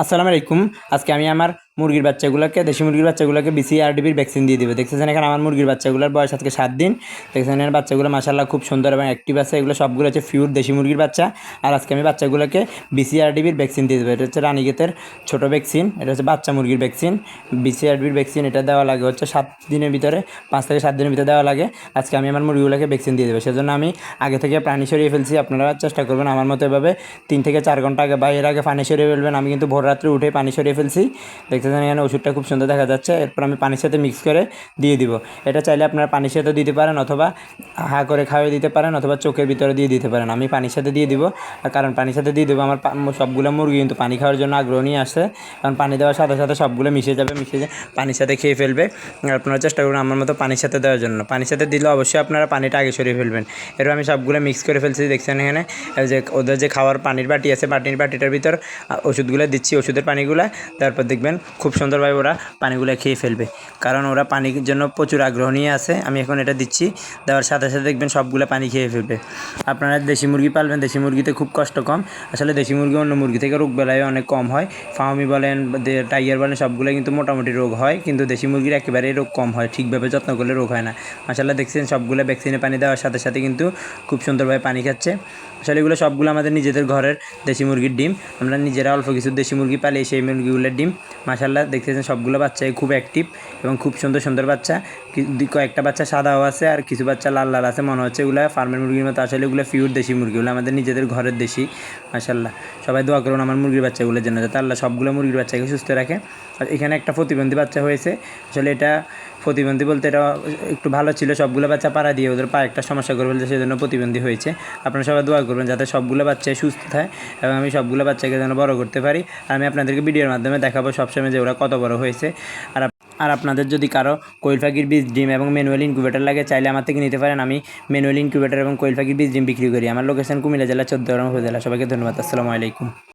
আসসালামু আলাইকুম। আজকে আমি আমার মুরগির বাচ্চাগুলোকে, দেশি মুরগির বাচ্চাগুলোকে বিসিআরডিবির ভ্যাকসিন দিয়ে দেবে। দেখতেছেন এখানে আমার মুরগির বাচ্চাগুলোর বয়স আজকে সাত দিন। দেখতেছেন এখানে বাচ্চাগুলো মাসাল্লাহ খুব সুন্দর এবং অ্যাক্টিভ আছে। এগুলো সবগুলো হচ্ছে ফিউর দেশি মুরগির বাচ্চা। আর আজকে আমি বাচ্চাগুলোকে বিসিআরডিবির ভ্যাকসিন দিয়ে দেবো। এটা হচ্ছে রানীগেতের ছোটো ভ্যাকসিন এটা হচ্ছে বাচ্চা মুরগির ভ্যাকসিন বিসিআরডিবির ভ্যাকসিন এটা দেওয়া লাগে হচ্ছে সাত দিনের ভিতরে, পাঁচ থেকে সাত দিনের ভিতরে দেওয়া লাগে। আজকে আমি আমার মুরগিগুলোকে ভ্যাকসিন দিয়ে দেবো। সেজন্য আমি আগে থেকে প্রাণী সরিয়ে ফেলছি। আপনারা চেষ্টা করবেন আমার মতো এভাবে তিন থেকে চার ঘণ্টা আগে বা এর আগে পানি সরিয়ে ফেলবেন। আমি কিন্তু ভোর রাত্রে উঠে পানি সরিয়ে ফেলছি। দেখতেছেন এখানে ওষুধটা খুব সুন্দর দেখা যাচ্ছে। এরপর আমি পানির সাথে মিক্স করে দিয়ে দিব। এটা চাইলে আপনারা পানির সাথে দিতে পারেন অথবা হা করে খাওয়াই দিতে পারেন অথবা চোখের ভিতরে দিয়ে দিতে পারেন। আমি পানির সাথে দিয়ে দিব। আর কারণ পানির সাথে দিয়ে দেবো আমার সবগুলো মুরগি কিন্তু পানি খাওয়ার জন্য আগ্রহ নিয়ে আসছে কারণ পানি দেওয়ার সাথে সাথে সবগুলো মিশে যাবে, মিশে যে পানির সাথে খেয়ে ফেলবে। আপনারা চেষ্টা করুন আমার মতো পানির সাথে দেওয়ার জন্য। পানির সাথে দিলে অবশ্যই আপনারা পানিটা আগে সরিয়ে ফেলবেন। এরপর আমি সবগুলো মিক্স করে ফেলছি। দেখছেন এখানে? যে ওদের যে খাওয়ার পানির বাটি আছে, বাটির বাটিটার ভিতর ওষুধগুলো দিচ্ছি, ওষুধের পানিগুলো। তারপর দেখবেন খুব সুন্দরভাবে ওরা পানিগুলো খেয়ে ফেলবে। কারণ ওরা পানির জন্য প্রচুর আগ্রহ নিয়ে আছে। আমি এখন এটা দিচ্ছি। দেওয়ার সাথে সাথে দেখবেন সবগুলো পানি খেয়ে ফেলবে। আপনারা দেশি মুরগি পালবেন, দেশি মুরগিতে খুব কষ্ট কম। আসলে দেশি মুরগি অন্য মুরগি থেকে রোগ বেলায় অনেক কম হয়। ফার্মি বলেন টাইগার বলেন সবগুলো কিন্তু মোটামুটি রোগ হয়। কিন্তু দেশি মুরগির একেবারেই রোগ কম হয়। ঠিকভাবে যত্ন করলে রোগ হয় না। মাসাল্লাহ দেখছেন, সবগুলো ভ্যাকসিনে পানি দেওয়ার সাথে সাথে কিন্তু খুব সুন্দরভাবে পানি খাচ্ছে। আসলে এগুলো সবগুলো আমাদের নিজেদের ঘরের দেশি মুরগির ডিম। আমরা নিজেরা অল্প কিছু দেশি মুরগি পালিয়ে সেই মুরগিগুলোর ডিম। মাসাল্লাহ দেখতেছেন সবগুলো বাচ্চাই খুব অ্যাক্টিভ এবং খুব সুন্দর সুন্দর বাচ্চা। কয়েকটা বাচ্চা সাদাও আছে আর কিছু বাচ্চা লাল লাল আছে, মনে হচ্ছে এগুলো ফার্মের মুরগির মতো। আসলে এগুলো পিওর দেশি মুরগিগুলো আমাদের নিজেদের ঘরের দেশি মাশাল্লাহ সবাই দোয়া করুন আমার মুরগির বাচ্চাগুলোর জন্য, যাতে আল্লাহ সবগুলো মুরগির বাচ্চাকে সুস্থ রাখে। আর এখানে একটা প্রতিবন্ধী বাচ্চা হয়েছে, আসলে এটা প্রতিবন্ধী বলতে এটা একটু ভালো ছিল, সবগুলো বাচ্চা পাড়া দিয়ে ওদের পায়ে একটা সমস্যা করে ফেলছে সেজন্য প্রতিবন্ধী হয়েছে। আপনারা সবাই দোয়া করবেন যাতে সবগুলো বাচ্চাই সুস্থ থাকে এবং আমি সবগুলো বাচ্চাকে যেন বড় করতে পারি। আর আমি আপনাদেরকে ভিডিওর মাধ্যমে দেখাবো সবসময় যে ওরা কত বড় হয়েছে। আর আর আপনাদের যদি কারও কোয়েল পাখির বীজ, ডিম এবং ম্যানুয়াল ইনকিউবেটার লাগে, চাইলে আমার থেকে নিতে পারেন। আমি ম্যানুয়াল ইনকিউবেটার এবং কোয়েল পাখির বীজ ডিম বিক্রি করি। আমার লোকেশন কুমিল্লা জেলা, চোদ্দ উপজেলা। সবাইকে ধন্যবাদ। আসসালামু আলাইকুম।